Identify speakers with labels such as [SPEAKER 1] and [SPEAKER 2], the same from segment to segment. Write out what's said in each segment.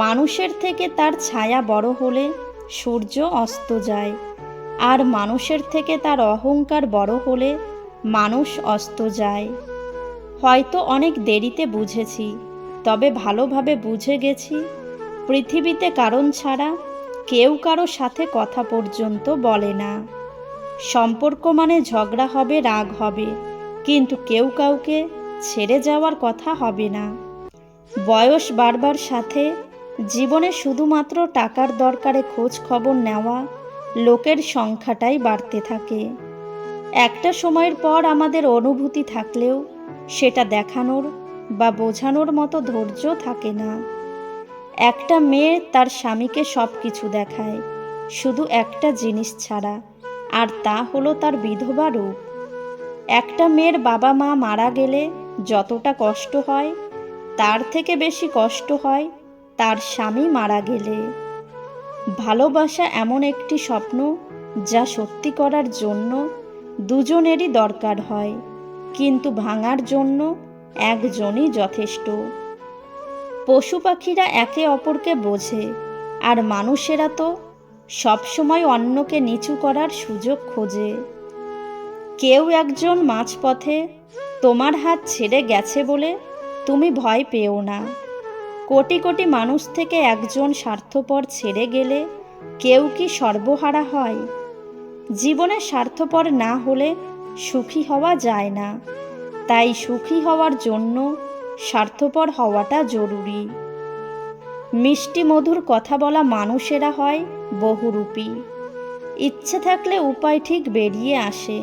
[SPEAKER 1] মানুষের থেকে তার ছায়া বড় হলে সূর্য অস্ত যায়, আর মানুষের থেকে তার অহংকার বড় হলে মানুষ অস্ত যায়। হয়তো অনেক দেরিতে বুঝেছি, তবে ভালোভাবে বুঝে গেছি, পৃথিবীতে কারণ ছাড়া কেউ কারও সাথে কথা পর্যন্ত বলে না। সম্পর্ক মানে ঝগড়া হবে, রাগ হবে, কিন্তু কেউ কাউকে ছেড়ে যাওয়ার কথা হবে না। বয়স বাড়বার সাথে জীবনে শুধুমাত্র টাকার দরকারে খোঁজ খবর নেওয়া লোকের সংখ্যাটাই বাড়তে থাকে। একটা সময়ের পর আমাদের অনুভূতি থাকলেও সেটা দেখানোর বা বোঝানোর মতো ধৈর্য থাকে না। একটা মেয়ে তার স্বামীকে সব কিছু দেখায়, শুধু একটা জিনিস ছাড়া, আর তা হলো তার বিধবা রূপ। একটা মেয়ের বাবা মা মারা গেলে যতটা কষ্ট হয়, তার থেকে বেশি কষ্ট হয় তার স্বামী মারা গেলে। ভালোবাসা এমন একটি স্বপ্ন যা সত্যি করার জন্য দুজনেরই দরকার হয়, কিন্তু ভাঙার জন্য একজনই যথেষ্ট। পশু পাখিরা একে অপরকে বোঝে, আর মানুষেরা তো সবসময় অন্যকে নিচু করার সুযোগ খোঁজে। কেউ একজন মাঝপথে, তোমার হাত ছেড়ে গেছে বলে তুমি ভয় পেও না। কোটি কোটি মানুষ থেকে একজন স্বার্থপর ছেড়ে গেলে কেউ কি সর্বহারা হয়? জীবনে স্বার্থপর না হলে সুখী হওয়া যায় না। তাই সুখী হওয়ার জন্য স্বার্থপর হওয়াটা জরুরি। মিষ্টি মধুর কথা বলা মানুষেরা হয় বহুরূপী। ইচ্ছে থাকলে উপায় ঠিক বেরিয়ে আসে,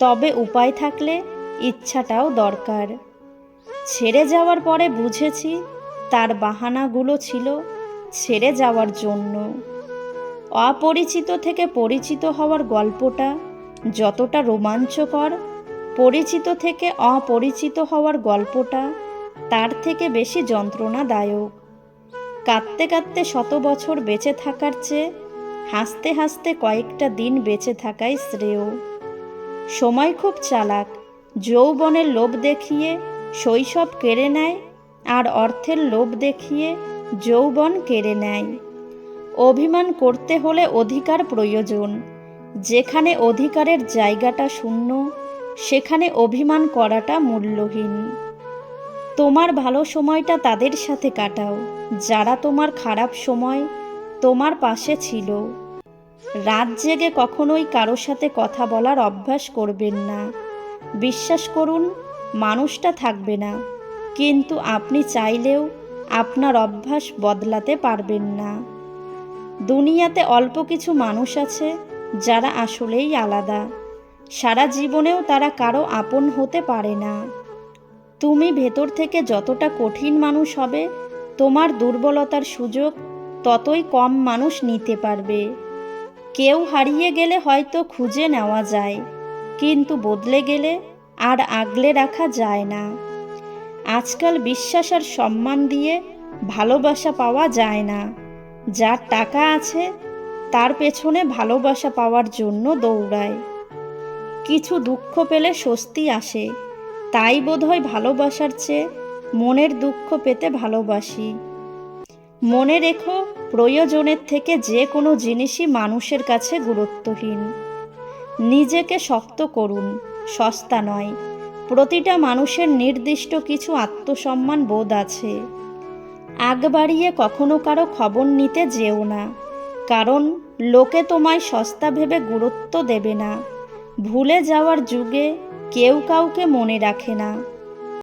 [SPEAKER 1] তবে উপায় থাকলে ইচ্ছাটাও দরকার। ছেড়ে যাওয়ার পরে বুঝেছি তার বাহানাগুলো ছিল ছেড়ে যাওয়ার জন্য। অপরিচিত থেকে পরিচিত হওয়ার গল্পটা যতটা রোমাঞ্চকর, পরিচিত থেকে অপরিচিত হওয়ার গল্পটা তার থেকে বেশি যন্ত্রণাদায়ক। কাঁদতে কাঁদতে শত বছর বেঁচে থাকার চেয়ে হাসতে হাসতে কয়েকটা দিন বেঁচে থাকাই শ্রেয়। সময় খুব চালাক, যৌবনের লোভ দেখিয়ে শৈশব কেড়ে নেয় আর অর্থের লোভ দেখিয়ে যৌবন কেড়ে নেয়। অভিমান করতে হলে অধিকার প্রয়োজন। যেখানে অধিকারের জায়গাটা শূন্য, সেখানে অভিমান করাটা মূল্যহীন। তোমার ভালো সময়টা তাদের সাথে কাটাও। যারা তোমার খারাপ সময় তোমার পাশে ছিল। রাত জেগে কখনোই কারও সাথে কথা বলার অভ্যাস করবেন না। বিশ্বাস করুন, মানুষটা থাকবে না। কিন্তু আপনি চাইলেও আপনার অভ্যাস বদলাতে পারবেন না। দুনিয়াতে অল্প কিছু মানুষ আছে যারা আসলেই আলাদা। সারা জীবনেও তারা কারও আপন হতে পারে না। তুমি ভেতর থেকে যতটা কঠিন মানুষ হবে, তোমার দুর্বলতার সুযোগ ততই কম মানুষ নিতে পারবে। কেউ হারিয়ে গেলে হয়তো খুঁজে নেওয়া যায়, কিন্তু বদলে গেলে আর আগলে রাখা যায় না। আজকাল বিশ্বাস আর সম্মান দিয়ে ভালোবাসা পাওয়া যায় না। যার টাকা আছে, তার পেছনে ভালোবাসা পাওয়ার জন্য দৌড়ায়। কিছু দুঃখ পেলে স্বস্তি আসে, তাই বোধহয় ভালোবাসার চেয়ে মনের দুঃখ পেতে ভালোবাসি। মনে রেখো, প্রয়োজনের থেকে যে কোনো জিনিসই মানুষের কাছে গুরুত্বহীন। নিজেকে শক্ত করুন, সস্তা নয়। প্রতিটা মানুষের নির্দিষ্ট কিছু আত্মসম্মান বোধ আছে। আগ বাড়িয়ে কখনো কারও খবর নিতে যেও না, কারণ লোকে তোমায় সস্তা ভেবে গুরুত্ব দেবে না। ভুলে যাওয়ার যুগে কেউ কাউকে মনে রাখে না।